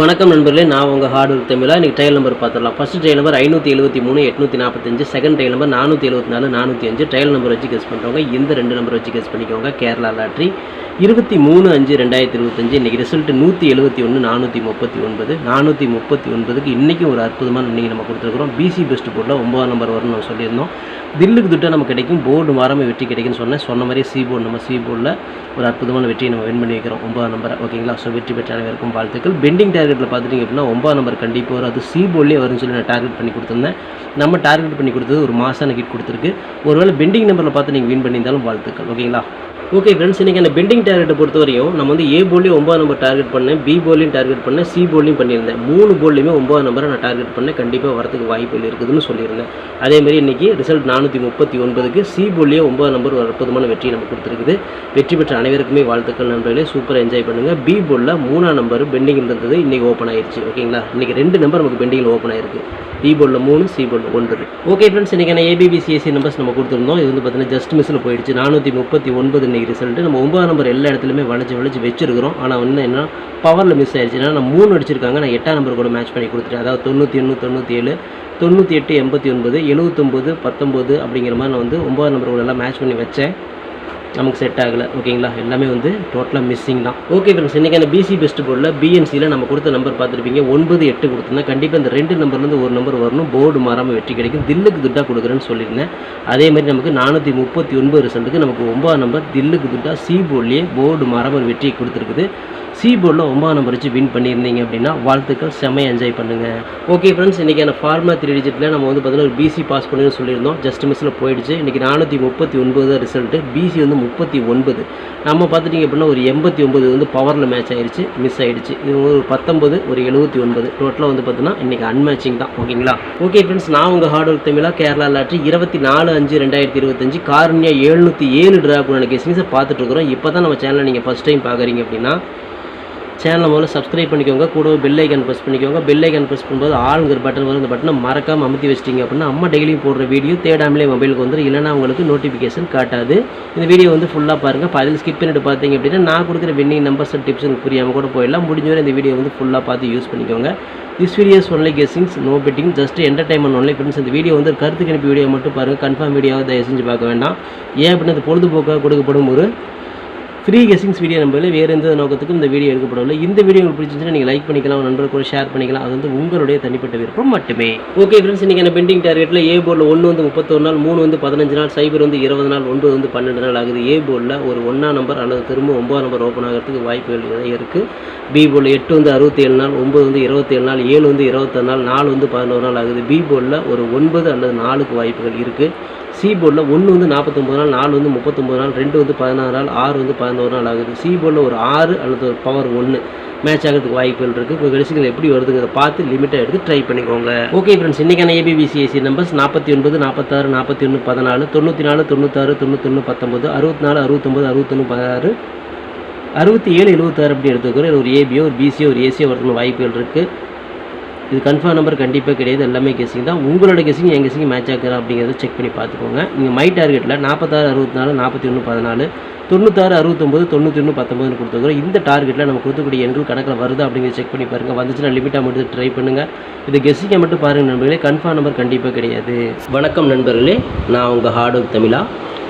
வணக்கம் நண்பர்களே நான் உங்கள் ஹார்ட் ஒர்க் தமிழா. இன்றைக்கி ட்ரையல் நம்பர் பார்த்துடலாம். ஃபஸ்ட் ட்ரையல் நம்பர் ஐநூற்றி எழுபத்தி மூணு எட்நூற்றி நாற்பத்தஞ்சு செகண்ட் ட்ரையல் நம்பர் நானூற்றி எழுபத்தி நாலு நானூற்றி அஞ்சு. ட்ரையல் நம்பர் வச்சு கெஸ் பண்ணுறவங்க இந்த ரெண்டு நம்பர் வச்சு கெஸ் பண்ணிக்கோங்க. கேரளா லாட்ரி இருபத்தி மூணு அஞ்சு ரெண்டாயிரத்தி இருபத்தஞ்சு. இன்றைக்கி ரிசல்ட்டு நூற்றி எழுபத்தி ஒன்று நானூற்றி முப்பத்தி ஒன்பது. நானூற்றி முப்பத்தி ஒன்பதுக்கு இன்றைக்கும் ஒரு அற்புதமான இன்றைக்கி நம்ம கொடுத்துருக்குறோம். பிசி பெஸ்ட் போர்டில் ஒம்பதாம் நம்பர் வரும்னு நம்ம சொல்லியிருந்தோம். தில்லுக்கு துட்டா நம்ம கிடைக்கும். போர்டு மாறாமல் வெற்றி கிடைக்கும்னு சொன்னேன். சொன்ன மாதிரி சி போர்டு நம்ம சி போர்டில் ஒரு அற்புதமான வெற்றியை நம்ம வின் பண்ணி வைக்கிறோம். ஒம்பதாம் நம்பரை ஓகேங்களா ஸோ வெற்றி பெற்ற அனைவருக்கும் வாழ்த்துக்கள். பெண்டிங் டார்கெட்டில் பார்த்துட்டிங்க அப்படின்னா ஒம்பது நம்பர் கண்டிப்பாக வரும். அது சி போல்லே வரும்னு சொல்லி நான் டார்கெட் பண்ணி கொடுத்துருந்தேன். நம்ம டார்கெட் பண்ணி கொடுத்தது ஒரு மாசான கிட் கொடுத்துருக்கு. ஒருவேளை பெண்டிங் நம்பரில் பார்த்து நீங்கள் வின் பண்ணியிருந்தாலும் வாழ்த்துக்கள். ஓகேங்களா ஓகே ஃப்ரெண்ட்ஸ் இன்றைக்கி அந்த பெண்டிங் டார்கெட்டை பொறுத்த வரையும் நம்ம வந்து ஏ போலையும் ஒம்பது நம்பர் டார்கெட் பண்ணேன் பி போலையும் டார்கெட் பண்ணேன் சி போலையும் பண்ணியிருந்தேன். மூணு போலையுமே ஒம்பது நம்பரை நான் டார்கெட் பண்ணேன். கண்டிப்பாக வரதுக்கு வாய்ப்புகள் இருக்குதுன்னு சொல்லியிருந்தேன். அதேமாதிரி இன்றைக்கி ரிசல்ட் நானூற்றி முப்பத்தி ஒன்பதுக்கு சி போர்ட்லேயே ஒம்பது நம்பர் ஒரு அற்புதமான வெற்றி நம்ம கொடுத்துருக்குது. வெற்றி பெற்ற அனைவருக்குமே வாழ்த்துக்கள் நண்பர்களே. சூப்பராக என்ஜாய் பண்ணுங்கள் பி போலில் மூணாம் நம்பர் பெண்டிங் இருந்தது. இன்றைக்கி ஓப்பன் ஆயிடுச்சு ஓகேங்களா இன்றைக்கி ரெண்டு நம்பர் நமக்கு பெண்டிங்கில் ஓப்பன் ஆயிருக்கு. பி போலில் மூணு சி போலில் ஒன்று. ஓகே ஃப்ரெண்ட்ஸ் இன்றைக்கான ஏபிபிசிஎஸ்சி நம்பர்ஸ் நம்ம கொடுத்துருந்தோம். இது வந்து பார்த்தீங்கன்னா ஜஸ்ட் மிஸ்ஸில் போயிடுச்சு. நானூற்றி முப்பத்தி ஒன்பது ரிசல்ட்டு நம்ம ஒம்பது நம்பர் எல்லா இடத்துலையுமே வளைச்சி வளைச்சி வச்சிருக்கிறோம். ஆனால் வந்து என்ன பவரில் மிஸ் ஆயிடுச்சு. ஏன்னா நான் மூணு அடிச்சிருக்காங்க. நான் எட்டாம் நம்பர் கூட மேட்ச் பண்ணி கொடுத்துட்டேன். அதாவது தொண்ணூற்றி ஒன்று தொண்ணூற்றி ஏழு தொண்ணூற்றி எட்டு எண்பத்தி ஒன்பது எழுபத்தொம்போது பத்தொம்போது அப்படிங்கிற மாதிரி நான் வந்து ஒம்பது நம்பர் கூட எல்லாம் மேட்ச் பண்ணி வச்சேன். நமக்கு செட் ஆகலை. ஓகேங்களா எல்லாமே வந்து டோட்டலாக மிஸ்ஸிங் தான். ஓகே ஃப்ரெண்ட்ஸ் இன்றைக்கி அந்த பிசி பெஸ்ட் போர்டில் பிஎன்சியில் நம்ம கொடுத்த நம்பர் பார்த்துருப்பீங்க. ஒன்பது எட்டு கொடுத்துருந்தேன். கண்டிப்பாக இந்த ரெண்டு நம்பர்லேருந்து ஒரு நம்பர் வரணும். போர்டு மாறாமல் வெற்றி கிடைக்கும். தில்லுக்கு துட்டாக கொடுக்குறேன்னு சொல்லியிருந்தேன். அதே மாதிரி நமக்கு நானூற்றி முப்பத்தி ஒன்பது ரிசல்ட்டுக்கு நமக்கு ஒன்பதாம் நம்பர் தில்லுக்கு துட்டாக சி போர்ட்லேயே போர்டு மாறாமல் வெற்றியை கொடுத்துருக்குது. சி போர்டில் ஒன்பதாம் நம்பர் வச்சு வின் பண்ணியிருந்தீங்க அப்படின்னா வாழ்த்துக்கள் செம்மையை என்ஜாய் பண்ணுங்கள் ஓகே ஃப்ரெண்ட்ஸ் இன்றைக்கான ஃபார்மா த்ரீ டிஜிட்டில் நம்ம வந்து பார்த்தீங்கன்னா ஒரு பிசி பாஸ் பண்ணுன்னு சொல்லியிருந்தோம். ஜஸ்ட் மிஸ்ஸில் போயிடுச்சு. இன்றைக்கி நானூற்றி முப்பத்தி ஒன்பது ரிசல்ட்டு பிசி வந்து முப்பத்தி ஒன்பது. நம்ம பார்த்துட்டிங்க அப்படின்னா ஒரு எண்பத்தி ஒன்பது வந்து பவரில் மேட்ச் ஆயிடுச்சு மிஸ் ஆயிடுச்சு இது ஒரு பத்தொம்பது ஒரு எழுபத்தி ஒன்பது. டோட்டலாக வந்து பார்த்தீங்கன்னா இன்றைக்கி அன்மேட்சிங் தான். ஓகேங்களா ஓகே ஃப்ரெண்ட்ஸ் நான் உங்கள் ஹார்ட் ஒர்க் தமிழாக கேரளா லாட்ரி இருபத்தி நாலு அஞ்சு ரெண்டாயிரத்தி இருபத்தஞ்சு காரணியாக எழுநூற்றி ஏழு ட்ராகுனான கெஸ்டிங்ஸை பார்த்துட்டு இருக்கிறோம். இப்போ தான் நம்ம சேனலை நீங்கள் ஃபஸ்ட் டைம் பார்க்குறீங்க அப்படின்னா சேனலை முதல்ல சப்ஸ்கிரைப் பண்ணிக்கோங்க. கூட பெல் ஐக்கன் ப்ரெஸ் பண்ணிக்கோங்க. பெல் ஐக்கன் ப்ரெஸ் பண்ணும்போது ஆளுங்கிற பட்டன் வரும் இந்த பட்டனை மறக்காமல் அமுத்தி வச்சிட்டிங்க அப்படின்னா அம்மா டெய்லியும் போடுற வீடியோ தேடாமலே மொபைலுக்கு வந்துடும் இல்லைனா உங்களுக்கு நோட்டிஃபிகேஷன் காட்டாது. இந்த வீடியோ வந்து ஃபுல்லாக பாருங்கள் அதில் ஸ்கிப் பண்ணிட்டு பார்த்தீங்க அப்படின்னா நான் கொடுக்குற வின்னிங் நம்பர்ஸ் அண்ட் டிப்ஸ் புரியாமல் கூட போயிடலாம். முடிஞ்ச வரை இந்த வீடியோ வந்து ஃபுல்லாக பார்த்து யூஸ் பண்ணிக்கோங்க. This videos only guessings no betting just entertainment only friends இந்த வீடியோ வந்து கருத்து கணிப்பு வீடியோ மட்டும் பாருங்கள் கன்ஃபார்ம் வீடியோவை தயவு செஞ்சு பார்க்க வேண்டாம். ஏன் அப்படின்னா அது பொழுதுபோக்காக கொடுக்கப்படும் ஒரு ஃப்ரீ கெஸிங்ஸ் வீடியோ நம்பரில் வேறு எந்த நோக்கத்துக்கும் இந்த வீடியோ எடுக்கப்படவில்லை. இந்த வீடியோ உங்களுக்கு பிடிச்சிருந்துச்சுன்னா நீங்கள் லைக் பண்ணிக்கலாம் நண்பர்கள் கூட ஷேர் பண்ணிக்கலாம். அது வந்து உங்களுடைய தனிப்பட்ட விருப்பம் மட்டுமே. ஓகே ஃப்ரெண்ட்ஸ் இன்றைக்கி என்ன பெண்டிங் டார்கெட்டில் ஏ போர்டில் ஒன்று வந்து முப்பத்தொரு நாள் மூணு வந்து பதினஞ்சு நாள் சைபர் வந்து இருபது நாள் ஒன்பது வந்து பன்னெண்டு நாள் ஆகுது. ஏ போர்டில் ஒரு ஒன்றாம் நம்பர் அல்லது திரும்ப ஒம்பதாம் நம்பர் ஓப்பன் ஆகிறதுக்கு வாய்ப்புகள் நிறைய இருக்குது பி போர்டில் எட்டு வந்து அறுபத்தேழு நாள் ஒம்பது வந்து இருபத்தேழு நாள் ஏழு வந்து இருபத்தொரு நாள் நாலு வந்து பதினோரு நாள் ஆகுது. பி போர்டில் ஒரு ஒன்பது அல்லது நாலுக்கு வாய்ப்புகள் இருக்குது சி போர்டில் ஒன்று வந்து நாற்பத்தொம்பது நாள் நாலு வந்து முப்பத்தொம்பது நாள் ரெண்டு வந்து பதினாறு நாள் ஆறு வந்து பதினோரு நாள் ஆகுது. சி போர்டில் ஒரு ஆறு அல்லது ஒரு பவர் ஒன்று மேட்ச் ஆகிறதுக்கு வாய்ப்புகள் இருக்குது இப்போ கடைசிகள் எப்படி வருதுங்கிறத பார்த்து லிமிட்டாக எடுத்து ட்ரை பண்ணிக்கோங்க. ஓகே ஃப்ரெண்ட்ஸ் இன்றைக்கான ஏபிபிசிஎஸ்சி நம்பர்ஸ் நாற்பத்தி ஒன்பது நாற்பத்தாறு நாற்பத்தி ஒன்று பதினாலு தொண்ணூற்றி நாலு தொண்ணூத்தாறு தொண்ணூத்தொன்று பத்தொம்பது அறுபத்தி நாலு அறுபத்தொம்பது அறுபத்தொன்று பதினாறு அறுபத்தி ஏழு எழுபத்தாறு அப்படி எடுத்துக்கிறோம் ஒரு ஏபியோ ஒரு பிசியோ ஒரு ஏசியோ வரதுக்கு வாய்ப்புகள் இருக்குது இது கன்ஃபார்ம் நம்பர் கண்டிப்பாக கிடையாது. எல்லாமே கெஸிங் தான். உங்களோட கெஸிங் என் கெஸிங் மேட்ச் ஆகுறா அப்படிங்கிறத செக் பண்ணி பார்த்துக்கோங்க. நீங்கள் மை டார்கெட்டில் நாற்பத்தாறு அறுபத்தி நாலு நாற்பத்தி ஒன்று பதினாலு தொண்ணூத்தாறு அறுபத்தொம்பது தொண்ணூற்றி ஒன்று பத்தொம்பதுன்னு கொடுத்துருக்கோம் இந்த டார்கெட்டில் நம்ம கொடுக்கக்கூடிய எண்கள் கணக்கில் வருதா அப்படிங்கிறத செக் பண்ணி பாருங்கள் வந்துச்சுன்னா லிமிட்டாக மட்டும் ட்ரை பண்ணுங்கள் இது கெஸ்ஸிங்கை மட்டும் பாருங்கள் நண்பர்களே. கன்ஃபார்ம் நம்பர் கண்டிப்பாக கிடையாது. வணக்கம் நண்பர்களே. நான் உங்கள் ஹார்ட் ஒர்க் தமிழா.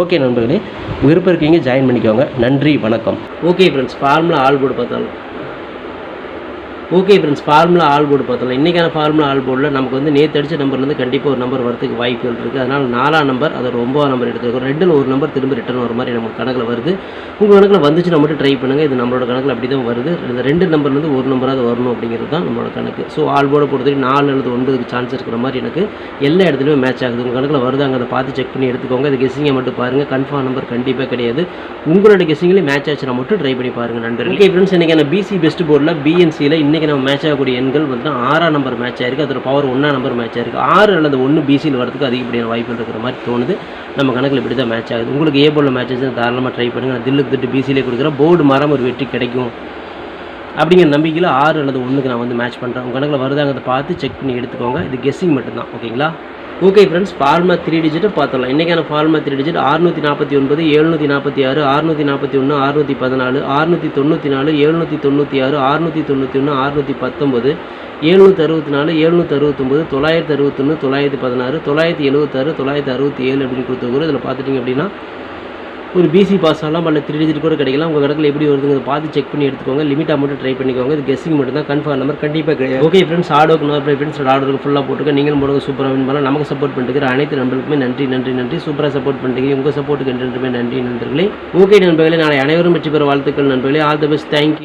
ஓகே நண்பர்களே விருப்பம் இருக்கீங்க ஜாயின் பண்ணிக்கோங்க. நன்றி வணக்கம். Okay friends formula all board பார்த்தாலும். Okay friends formula all board பார்த்தலாம் இன்றைக்கான ஃபார்முலா ஆல் போர்டில் நமக்கு வந்து நேற்று அடிச்ச நம்பர்லேருந்து கண்டிப்பாக ஒரு நம்பர் வரதுக்கு வாய்ப்புகள் இருக்குது அதனால் நாலாம் நம்பர் அதோட ஒம்பதாம் நம்பர் எடுத்துருக்கோம் ரெண்டில் ஒரு நம்பர் திரும்ப ரிட்டர்ன் வர மாதிரி நம்ம கணக்கில் வருது. உங்கள் கணக்கில் வந்துச்சுன்னா மட்டும் ட்ரை பண்ணுங்கள் இது நம்மளோட கணக்கில் அப்படி தான் வருது. இந்த ரெண்டு நம்பர்லேருந்து ஒரு நம்பராக வரணும் அப்படிங்கிறது தான் நம்மளோட கணக்கு. ஸோ ஆல் போர்டை பொறுத்தவரைக்கும் நாலு அல்லது ஒன்பதுக்கு சான்ஸ் இருக்கிற மாதிரி எனக்கு எல்லா இடத்துலையுமே மேட்ச் ஆகுது. உங்கள் கணக்கில் வருதாங்க அதை பார்த்து செக் பண்ணி எடுத்துக்கோங்க. அது கெஸிங்கை மட்டும் பாருங்கள் கன்ஃபார்ம் நம்பர் கண்டிப்பாக கிடையாது. உங்களோட கெஸிங்லேயே மேட்ச் ஆச்சுன்னா மட்டும் ட்ரை பண்ணி பாருங்கள் நண்பர்கள். ஓகே ஃப்ரெண்ட்ஸ் இன்றைக்கி பிசி பெஸ்ட் போர்டில் பிஎன்சியில் இன்றைக்கி நம்ம மேட்ச் ஆகக்கூடிய எண்கள் வந்து ஆறாம் நம்பர் மேட்ச் ஆயிருக்கு. அதோட பவர் ஒன்றா நம்பர் மேட்ச் ஆயிருக்கு. ஆறு அல்லது ஒன்று பிசியில் வரதுக்கு அதிகப்படியான வாய்ப்புகள் இருக்கிற மாதிரி தோணுது. நம்ம கணக்கில் இப்படி தான் மேட்ச் ஆகுது. உங்களுக்கு ஏ போர்டில் மேட்ச் ஆச்சு தாராளமாக ட்ரை பண்ணுங்கள் நான் தில்லுக்கு திட்டு பிசியிலே கொடுக்குறேன். போர்டு மரம் ஒரு வெற்றி கிடைக்கும். அப்படிங்கிற நம்பிக்கையில் ஆறு அல்லது ஒன்றுக்கு நான் வந்து மேட்ச் பண்ணுறேன் உங்கள் கணக்கில் வருதாங்கிறத பார்த்து செக் பண்ணி எடுத்துக்கோங்க. இது கெஸ்ஸிங் மட்டும்தான். ஓகேங்களா ஓகே ஃப்ரெண்ட்ஸ் ஃபார்மா த்ரீ டிஜிட்டை பார்த்துடலாம். இன்றைக்கான ஃபார்மா த்ரீ டிஜிட் ஆறுநூற்றி நாற்பத்தி ஒன்பது எழுநூற்றி நாற்பத்தி ஆறு ஆறுநூற்றி நாற்பத்தி ஒன்று ஆறுநூற்றி பதினாலு ஆறுநூற்றி தொண்ணூற்றி நாலு எழுநூற்றி தொண்ணூற்றி ஆறு ஆறுநூற்றி தொண்ணூற்றி ஒன்று அறுநூற்றி பத்தொம்பது எழுநூற்றி அறுபத்தி நாலு எழுநூற்றி அறுபத்தொம்பது தொள்ளாயிரத்தி அறுபத்தொன்று தொள்ளாயிரத்தி பதினாறு தொள்ளாயிரத்தி எழுபத்தாறு தொள்ளாயிரத்தி அறுபத்தி ஏழு அப்படின்னு கொடுத்துருக்குறோம். இதில் பார்த்துட்டிங்க அப்படின்னா ஒரு பிசி பாஸ் ஆகலாம் பண்ண த்ரீ டிஜிட் கூட கிடைக்கலாம். உங்கள் கணக்கில் எப்படி வருதுங்க பார்த்து செக் பண்ணி எடுத்துக்கோங்க. லிமிட்டாக மட்டும் ட்ரை பண்ணிக்கோங்க. இது கெஸ்ஸிங் மட்டும் தான் கன்ஃபார்ம் நம்பர் கண்டிப்பாக கிடையாது ஓகே ஃப்ரெண்ட்ஸ் ஆர்டோக்கு நோ ஃப்ரெண்ட்ஸ் ஆர்டருக்கு ஃபுல்லாக போட்டுக்க நீங்களும் போடுங்க. சூப்பராக வின் பண்ணலாம். நமக்கு சப்போர்ட் பண்ணிட்டு அனைத்து நண்பர்களுக்குமே நன்றி நன்றி நன்றி. சூப்பராக சப்போர்ட் பண்ணிக்கிறீங்க உங்கள் சப்போர்ட்டுக்கு என்றென்றுமே நன்றி நண்பர்களே. ஓகே நண்பர்களே நாளை அனைவரும் வெற்றி பெற வாழ்த்துக்கள் நண்பர்களே. All the best thank you